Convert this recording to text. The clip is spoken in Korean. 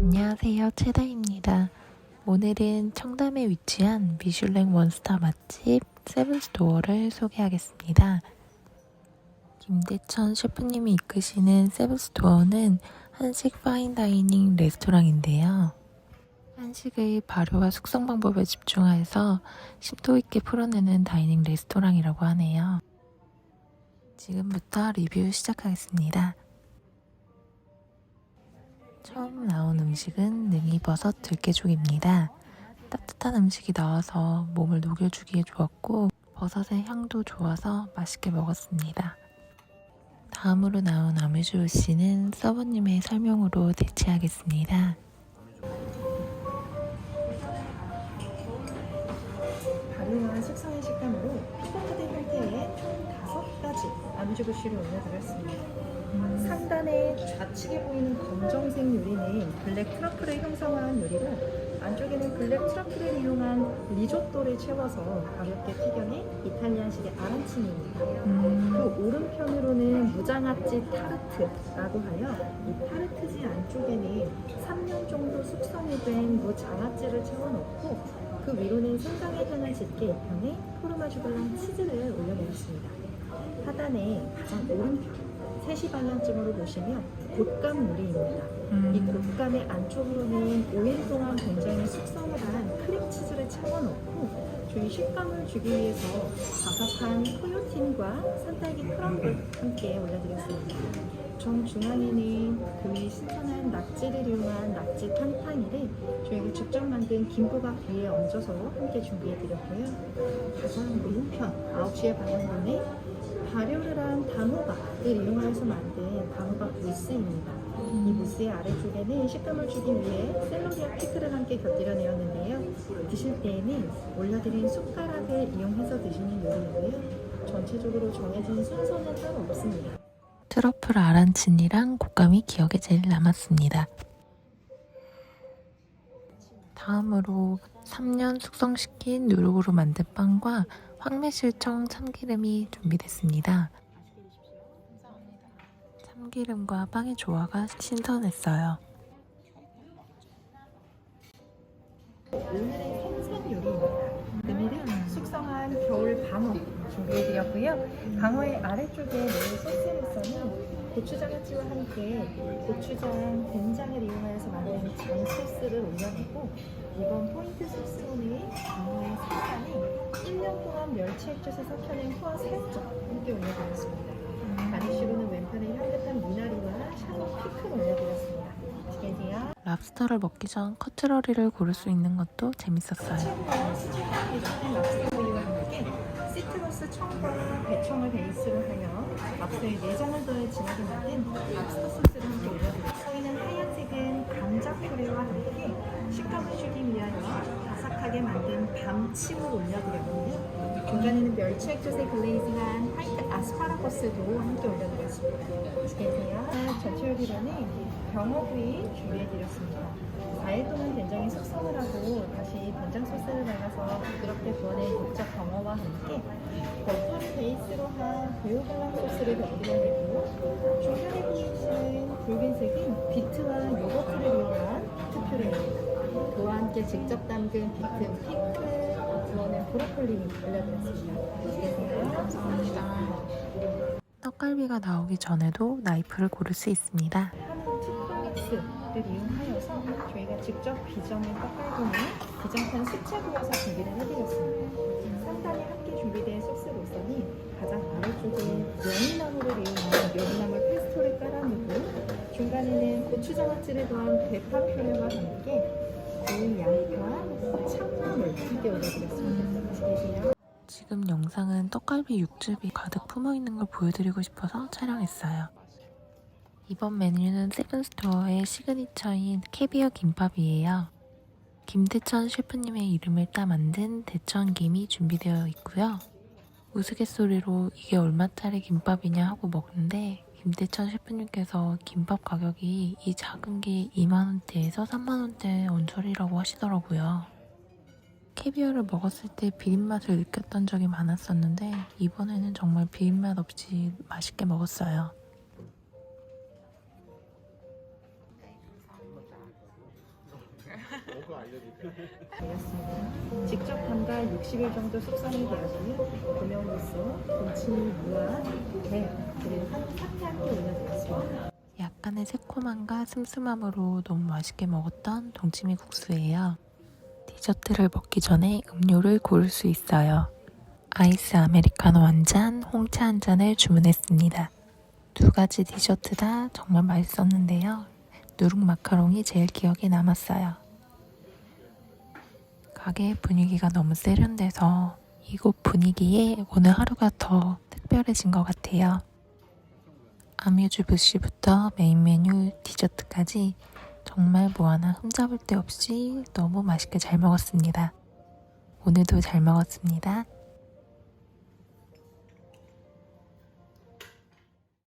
안녕하세요. 채다입니다. 오늘은 청담에 위치한 미슐랭 원스타 맛집 세븐스토어를 소개하겠습니다. 김대천 셰프님이 이끄시는 세븐스토어는 한식 파인다이닝 레스토랑인데요. 한식의 발효와 숙성 방법에 집중하여서 심도 있게 풀어내는 다이닝 레스토랑이라고 하네요. 지금부터 리뷰 시작하겠습니다. 처음 나온 음식은 능이버섯 들깨죽입니다. 따뜻한 음식이 나와서 몸을 녹여주기에 좋았고 버섯의 향도 좋아서 맛있게 먹었습니다. 다음으로 나온 아메주오씨는 서버님의 설명으로 대체하겠습니다. 발효한 숙성의 식감으로 피코트드 형태의 총 다섯 가지 아미주부쉬를 올려드렸습니다. 상단에 좌측에 보이는 검정색 유리는 블랙 트러플을 형성한 유리로 안쪽에는 블랙 트러플을 이용한 리조또를 채워서 가볍게 튀겨낸 이탈리안식의 아란치니입니다. 그 오른편으로는 무장아찌 타르트라고 하여 이 타르트지 안쪽에는 3년 정도 숙성이 된 무장아찌를 채워넣고 그 위로는 생강의 향을 짙게 입혀내 포르마주 블랑 치즈를 올려놓았습니다. 하단에 가장 오른편 3시 방향쯤으로 보시면 곶감 요리입니다. 이 곶감의 안쪽으로는 5일 동안 굉장히 숙성을 한 크림치즈를 채워넣고 저희 식감을 주기 위해서 바삭한 코요틴과 산딸기 크럼블 함께 올려드렸습니다. 정 중앙에는 그의 신선한 낙지를 이용한 낙지 탕탕이를 저희가 직접 만든 김부각 위에 얹어서 함께 준비해드렸고요. 가장 오른편 9시의 방향분에 발효를 한 단호박을 이용해서 만든 단호박 무스입니다. 이 무스의 아래쪽에는 식감을 주기 위해 샐러리와 피클을 함께 곁들여 내었는데요. 드실 때에는 올려드린 숟가락을 이용해서 드시는 요리이고요. 전체적으로 정해진 순서는 따로 없습니다. 트러플 아란친이랑 곶감이 기억에 제일 남았습니다. 다음으로 3년 숙성시킨 누룩으로 만든 빵과 황매실청 참기름이 준비됐습니다. 참기름과 빵의 조화가 신선했어요. 오늘의 생선 요리입니다. 오늘은 숙성한 겨울 방어 준비해드렸고요. 방어의 아래쪽에 넣을 소스로서는 고추장아찌와 함께 고추장, 된장을 이용해서 만든 장 소스를 올려내고 이번 포인트 소스로는 방어의 상단에 1년 동안 멸치 액젓에 삭혀낸 포와 살짝 함께 올려드렸습니다. 가니쉬로는 왼편에 향긋한 미나리와 샬롯 피클 올려드렸습니다. 드세요. 랍스터를 먹기 전 커트러리를 고를 수 있는 것도 재밌었어요. 랍스터 우유와 함께 시트러스 청과 배청을 베이스로 하여 랍스터에 내장을 더해 진하게 만든 랍스터 소스를 함께 올려드렸습니다. 저희는 하얀색은 감자 퓨레와 함께 식감을 주기 위하여 바삭하게 만든 밤치를 올려드렸고요. 중간에는 멸치 액젓에 글레이징한 화이트 아스파라거스도 함께 올려드렸습니다. 맛있게 드세요. 전체 요리로는 병어구이 준비해드렸습니다. 4일 동안 된장에 숙성을 하고 다시 된장 소스를 발라서 부드럽게 구워낸 목적 병어와 함께 겉돌을 베이스로 한 배우갈랑 소스를 곁들여내고 중간에 보이시는 붉은색은 비트와 요거트를 이용한 비트 퓨레입니다. 그와 함께 직접 담근 비트 피클, 구워낸 브로콜리 올려드렸습니다. 드세요. 떡갈비가 나오기 전에도 나이프를 고를 수 있습니다. 투프믹스를 이용하여서 저희가 직접 비정한 떡갈비는 비장판 수채 구워서 준비를 해드렸습니다. 상단에 함께 준비된 소스로서는 가장 아래쪽에 명이나무를 이용한 명이나물 페스토를 깔아놓고 중간에는 고추장아찌를 더한 대파 퓨레와 함께 지금 영상은 떡갈비 육즙이 가득 품어 있는 걸 보여드리고 싶어서 촬영했어요. 이번 메뉴는 세븐스토어의 시그니처인 캐비어 김밥이에요. 김대천 셰프님의 이름을 따 만든 대천김이 준비되어 있고요. 우스갯소리로 이게 얼마짜리 김밥이냐 하고 먹는데 김대천 셰프님께서 김밥 가격이 이 작은 게 2만원대에서 3만원대 언저리라고 하시더라고요. 캐비어를 먹었을 때 비린맛을 느꼈던 적이 많았었는데 이번에는 정말 비린맛 없이 맛있게 먹었어요. 직접 담가 60일 정도 숙성이 되어진 구명물소, 동치미, 무화, 약간의 새콤함과 슴슴함으로 너무 맛있게 먹었던 동치미 국수예요. 디저트를 먹기 전에 음료를 고를 수 있어요. 아이스 아메리카노 한 잔, 홍차 한 잔을 주문했습니다. 두 가지 디저트 다 정말 맛있었는데요. 누룩 마카롱이 제일 기억에 남았어요. 가게 분위기가 너무 세련돼서 이곳 분위기에 오늘 하루가 더 특별해진 것 같아요. 아뮤즈 부시부터 메인 메뉴, 디저트까지 정말 뭐 하나 흠잡을 데 없이 너무 맛있게 잘 먹었습니다. 오늘도 잘 먹었습니다.